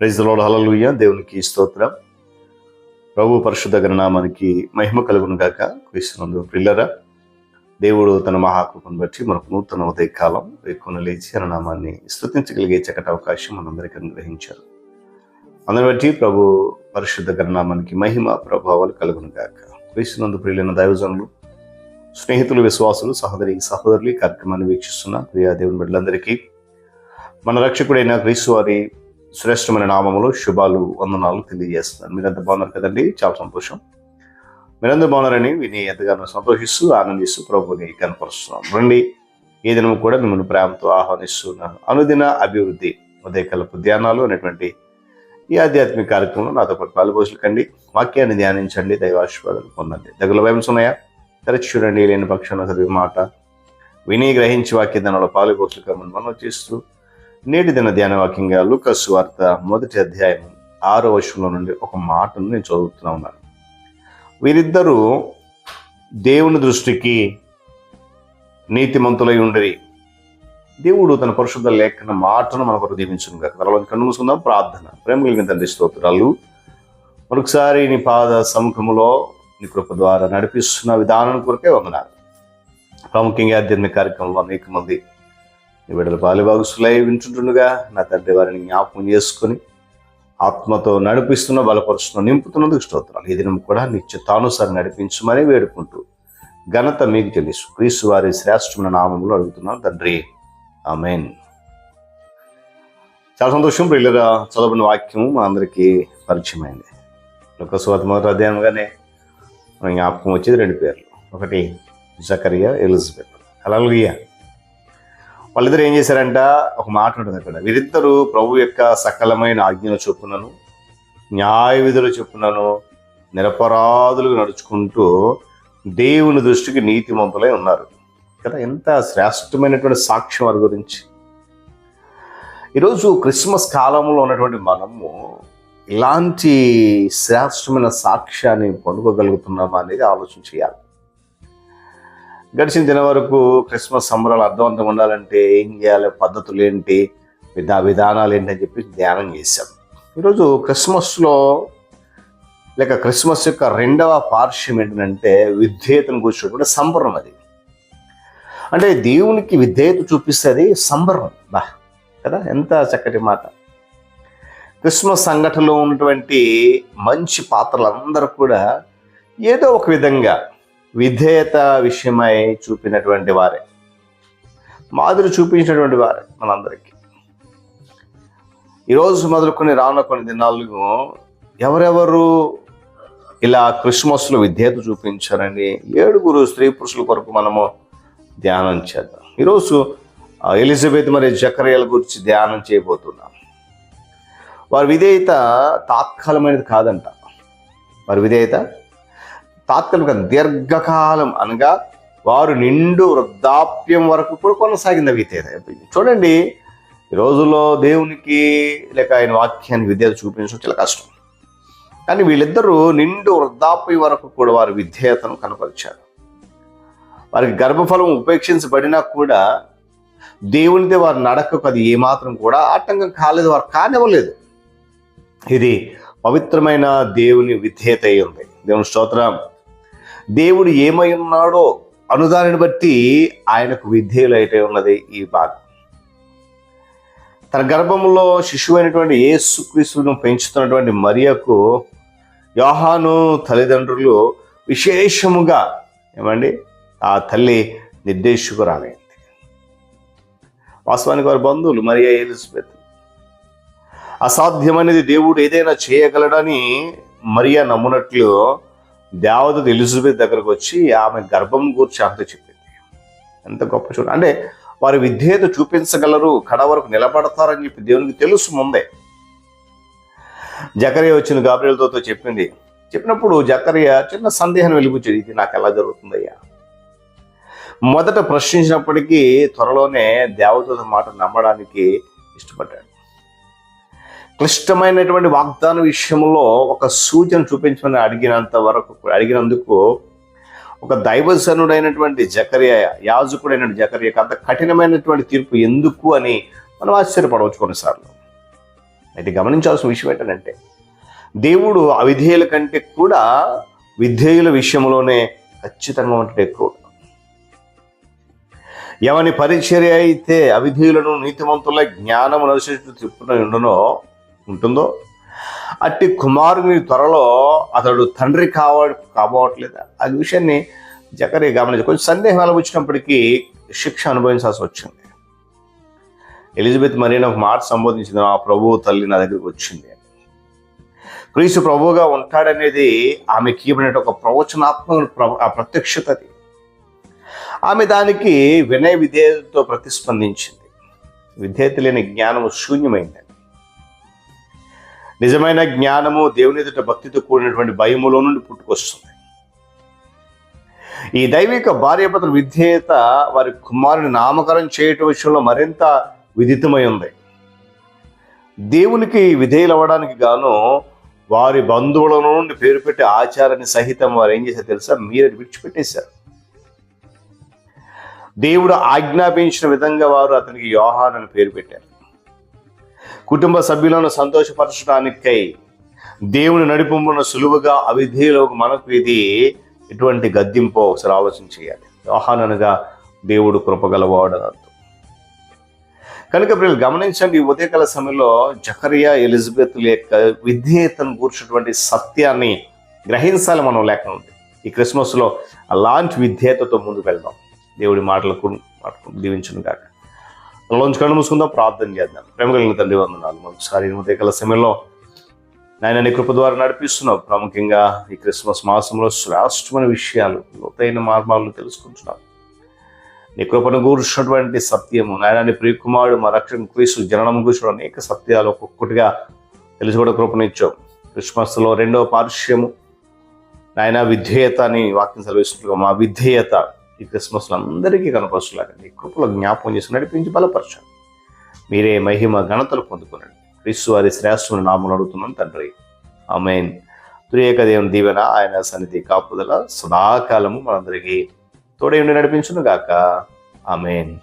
Praise Lord hallelujah దేవునికి స్తోత్రం. ప్రభు పరిశుద్ధ గణనామానికి మహిమ కలుగును గాక. క్రీస్తునందు పిల్లరా దేవుడు తన మహాకృపను బట్టి మనకు నూతన ఉదయకాలం వేకున లేచి అన్న నామాన్ని స్తుతించగలిగే చక్కటి అవకాశం మనందరికీ అనుగ్రహించారు. అందరి బట్టి ప్రభు పరిశుద్ధ గణనామానికి మహిమ ప్రభావాలు కలుగును గాక. క్రీస్తునందు ప్రియులైన దైవజనులు స్నేహితులు విశ్వాసులు సహోదరి సహోదరులు కార్యక్రమాన్ని వీక్షిస్తున్న ప్రియా దేవుని బిడ్డలందరికీ మన రక్షకుడైన క్రీస్తు వారి శ్రేష్టమైన నామములు శుభాలు వందనాలు తెలియజేస్తున్నాను మీరంతా బాగున్నారు కదండి? చాలా సంతోషం. మీరందరూ బాగున్నారని విని ఎంతగానో సంతోషిస్తూ ఆనందిస్తూ ప్రభుని కనపరుస్తున్నాం. రండి ఈ దినం కూడా మిమ్మల్ని ప్రేమతో ఆహ్వానిస్తున్నాను అనుదిన అభివృద్ధి ఉదయకల్ప ధ్యానాలు అనేటువంటి ఈ ఆధ్యాత్మిక కార్యక్రమంలో నాతో పాటు పాలుపోసుకండి వాక్యాన్ని ధ్యానించండి దైవాశీర్వాదాలు పొందండి. దగ్గర వైమ్స్ ఉన్నాయా? తెరచి చూడండి లేని పక్షంలో చదివి మాట. విని గ్రహించి వాక్య ధ్యానంలో పాలుపోసులు మనం చేస్తూ నేటి దిన ధ్యాన వాక్యంగా లూకస్ వార్త మొదటి అధ్యాయం ఆరో వర్షంలో నుండి ఒక మాటను నేను చదువుతున్నా ఉన్నాను. వీరిద్దరూ దేవుని దృష్టికి నీతిమంతులై ఉండరి. దేవుడు తన పరిశుద్ధ లేఖన మాటను మన కొరకు దీవించును గాక. తర్వాత కన్ను మూసుకుందాం. ప్రార్థన. ప్రేమ కలిగిన తండ్రి స్తోత్రాలు. మరొకసారి నీ పాద సముఖములో నీ కృప ద్వారా నడిపిస్తున్న విధానం కొరకే వందనాలు. ప్రాముఖ్యంగా ఆధ్యాత్మిక కార్యక్రమంలో అనేక మంది నీ బిడ్డల పాలిభాగుసులై వింటుంటుండగా నా తండ్రి వారిని జ్ఞాపకం చేసుకొని ఆత్మతో నడిపిస్తున్న బలపరుస్తున్న నింపుతున్నందుకు స్తోత్రాలు. ఈ దినం కూడా నిత్యతానుసారి నడిపించమని వేడుకుంటూ ఘనత మీకు తెలుసు క్రీస్తు వారి శ్రేష్టమైన నామంలో అడుగుతున్నాను తండ్రి. ఆమెన్. చాలా సంతోషం ప్రియులుగా చదవని వాక్యము మా అందరికీ పరిచయమైంది. లోకస్వాత మొదటి అధ్యాయంగానే మన జ్ఞాపకం వచ్చేది రెండు పేర్లు. ఒకటి జకరియా ఎలిజబెత్. అలాగే వాళ్ళిద్దరు ఏం చేశారంట? ఒక మాట ఉంటుంది అక్కడ. వీరిద్దరూ ప్రభు యొక్క సకలమైన ఆజ్ఞలు చొప్పునను న్యాయ విధులు చొప్పునను నిరపరాధులుగా నడుచుకుంటూ దేవుని దృష్టికి నీతిమంతులై ఉన్నారు. కదా ఎంత శ్రేష్టమైనటువంటి సాక్ష్యం వారి గురించి. ఈరోజు క్రిస్మస్ కాలంలో ఉన్నటువంటి మనము ఇలాంటి శ్రేష్టమైన సాక్ష్యాన్ని పొందుకోగలుగుతున్నామా అనేది ఆలోచన చేయాలి. గడిచిన దిన వరకు క్రిస్మస్ సంబరాలు అర్థవంతం ఉండాలంటే ఏం చేయాలి? పద్ధతులు ఏంటి? విధా విధానాలు ఏంటి అని చెప్పి ధ్యానం చేశాం. ఈరోజు క్రిస్మస్లో లేక క్రిస్మస్ యొక్క రెండవ పార్శ్వం ఏంటంటే విధేయతను కూర్చున్నటువంటి సంబరం అది. అంటే దేవునికి విధేయత చూపిస్తుంది సంబరం. బా కదా? ఎంత చక్కటి మాట. క్రిస్మస్ సంఘటనలో ఉన్నటువంటి మంచి పాత్రలందరూ కూడా ఏదో ఒక విధంగా విధేయత విషయమై చూపినటువంటి వారే. మాదిరి చూపించినటువంటి వారే మనందరికీ. ఈరోజు మొదలుకొని రానున్న కొన్ని దినాలు ఎవరెవరు ఇలా క్రిస్మస్లో విధేయత చూపించారని ఏడుగురు స్త్రీ పురుషుల కొరకు మనము ధ్యానం చేద్దాం. ఈరోజు ఎలిజబెత్ మరియు జకరియల గురించి ధ్యానం చేయబోతున్నాం. వారి విధేయత తాత్కాలమైనది కాదంట. వారి విధేయత తాత్కాలిక దీర్ఘకాలం అనగా వారు నిండు వృద్ధాప్యం వరకు కూడా కొనసాగింది అవి చూడండి ఈ రోజుల్లో దేవునికి లేక ఆయన వాక్యాన్ని విధేయత చూపించడం చాలా కష్టం. కానీ వీళ్ళిద్దరూ నిండు వృద్ధాప్యం వరకు కూడా వారి విధేయతను కనపరిచారు. వారికి గర్భఫలం ఉపేక్షించబడినా కూడా దేవునిదే వారి నడకకు అది ఏమాత్రం కూడా ఆటంకం కాలేదు వారు కానివ్వలేదు. ఇది పవిత్రమైన దేవుని విధేయత అయి ఉంది. దేవుని స్తోత్రం. దేవుడు ఏమై ఉన్నాడో అనుదానిని బట్టి ఆయనకు విధేయులైతే ఉన్నది ఈ భాగం. తన గర్భంలో శిశువు అయినటువంటి యేసుక్రీస్తును పెంచుతున్నటువంటి మరియకు యోహాను తల్లిదండ్రులు విశేషముగా ఏమండి? ఆ తల్లి నిర్దేశకురాలైంది. వాస్తవానికి వారి బంధువులు మరియా ఎలిజబెత్. అసాధ్యమనేది దేవుడు ఏదైనా చేయగలడని మరియా నమ్మునట్లు దేవత ఎలిజబెత్ దగ్గరకు వచ్చి ఆమె గర్భం గురించి అంత చెప్పింది. ఎంత గొప్ప చూడ. అంటే వారి విధేయత చూపించగలరు కడ వరకు నిలబడతారని చెప్పి దేవునికి తెలుసు ముందే. జకరియా వచ్చిన గాబ్రియలతో చెప్పింది. చెప్పినప్పుడు జకరియా చిన్న సందేహం వెలిపించేది ఇది నాకు ఎలా జరుగుతుందయ్యా? మొదట ప్రశ్నించినప్పటికీ త్వరలోనే దేవదూత మాట నమ్మడానికి ఇష్టపడ్డాడు. క్లిష్టమైనటువంటి వాగ్దాన విషయంలో ఒక సూచన చూపించమని అడిగినంత వరకు అడిగినందుకు ఒక దైవజనుడైనటువంటి జకర్య యాజకుడైన జకర్యకు అంత కఠినమైనటువంటి తీర్పు ఎందుకు అని మనం ఆశ్చర్యపడవచ్చు కొన్నిసార్లు. అయితే గమనించాల్సిన విషయం ఏంటంటే దేవుడు అవిధేయుల కంటే కూడా విధేయుల విషయంలోనే ఖచ్చితంగా ఉంటాడు ఎక్కువ. ఎవని పరిచర్య అయితే అవిధేయులను నీతిమంతుల జ్ఞానం అనుసరించి తిప్పున ఉండునో ఉంటుందో? అట్టి కుమారుని త్వరలో అతడు తండ్రి కావ కాబోవట్లేదా? ఆ విషయాన్ని జకరి గమనించి కొంచెం సందేహాలు వచ్చినప్పటికీ శిక్ష అనుభవించాల్సి వచ్చింది. ఎలిజబెత్ మరీన ఒక మాట సంబోధించింది ఆ ప్రభువు తల్లి నా దగ్గరికి వచ్చింది క్రీస్తు ప్రభువుగా ఉంటాడనేది ఆమె ఇవ్వబడిన ఒక ప్రవచనాత్మక ప్ర- ఆ ప్రత్యక్షత అది. ఆమె దానికి వినయ విధేయతతో ప్రతిస్పందించింది. విధేయత లేని జ్ఞానం శూన్యమైంది నిజమైన జ్ఞానము దేవుని ఎదుట భక్తితో కూడినటువంటి భయములో నుండి పుట్టుకొస్తుంది. ఈ దైవిక భార్యాభర్తల విధేయత వారి కుమారుని నామకరణం చేయటం విషయంలో మరింత విదితమై ఉంది. దేవునికి విధేయులు అవ్వడానికి గాను వారి బంధువుల నుండి పేరు పెట్టి ఆచారాన్ని సహితం వారు ఏం చేశారు తెలుసా? మీరు విడిచిపెట్టేశారు. దేవుడు ఆజ్ఞాపించిన విధంగా వారు అతనికి యోహాన్ అని పేరు పెట్టారు. కుటుంబ సభ్యులను సంతోషపరచడానికై దేవుని నడిపింపున సులువుగా అవిధేయులకు మనకు ఇది ఎటువంటి గద్దింపో ఒకసారి ఆలోచన చేయాలి. యోహాన్ దేవుడు కృపగలవాడు అర్థం కనుక వీళ్ళు గమనించండి ఈ ఉదయకాల సమయంలో జకరియా ఎలిజబెత్ యొక్క విధేయతను కూర్చున్నటువంటి సత్యాన్ని గ్రహించాలి మనం లేకుండా ఉంది ఈ క్రిస్మస్లో అలాంటి విధేయతతో ముందుకు వెళ్దాం. దేవుడి మాటలకు మాటకు దీవించును కాక లోంచి కళ్ళు మూసుకుందాం ప్రార్థన చేద్దాం. ప్రేమ కలిగిన తండ్రి వందనాలు మరొకసారి ఉదయకాల సమయంలో నాయన నీ కృప ద్వారా నడిపిస్తున్నావు. ప్రాముఖ్యంగా ఈ క్రిస్మస్ మాసంలో శ్రేష్టమైన విషయాలు లోతైన మార్మాలను తెలుసుకుంటున్నాను నీ కృపను కూర్చున్నటువంటి సత్యము. నాయన నీ ప్రియకుమారుడు మా రక్షణ క్రీస్తు జననం కూర్చున్న అనేక సత్యాలు ఒక్కొక్కటిగా తెలుసుకోవడం కృపనిచ్చావు క్రిస్మస్లో రెండవ పార్శ్వము నాయన విధేయత అని వాక్యం సెలవిస్తున్నట్టుగా మా విధేయత ఈ క్రిస్మస్లో అందరికీ కనపరుచులాగా నీ కృపలో జ్ఞాపకం చేసి నడిపించి బలపరచండి మీరే మహిమ ఘనతలు పొందుకునండి. క్రీస్తు వారి శ్రేష్టమైన నామలు అడుగుతున్నాం తండ్రి. ఆమెన్. త్రియేక దేవుని దీవెన ఆయన సన్నిధి కాపుదల సదాకాలము మనందరికీ తోడే ఉండి నడిపించును గాక ఆమెన్.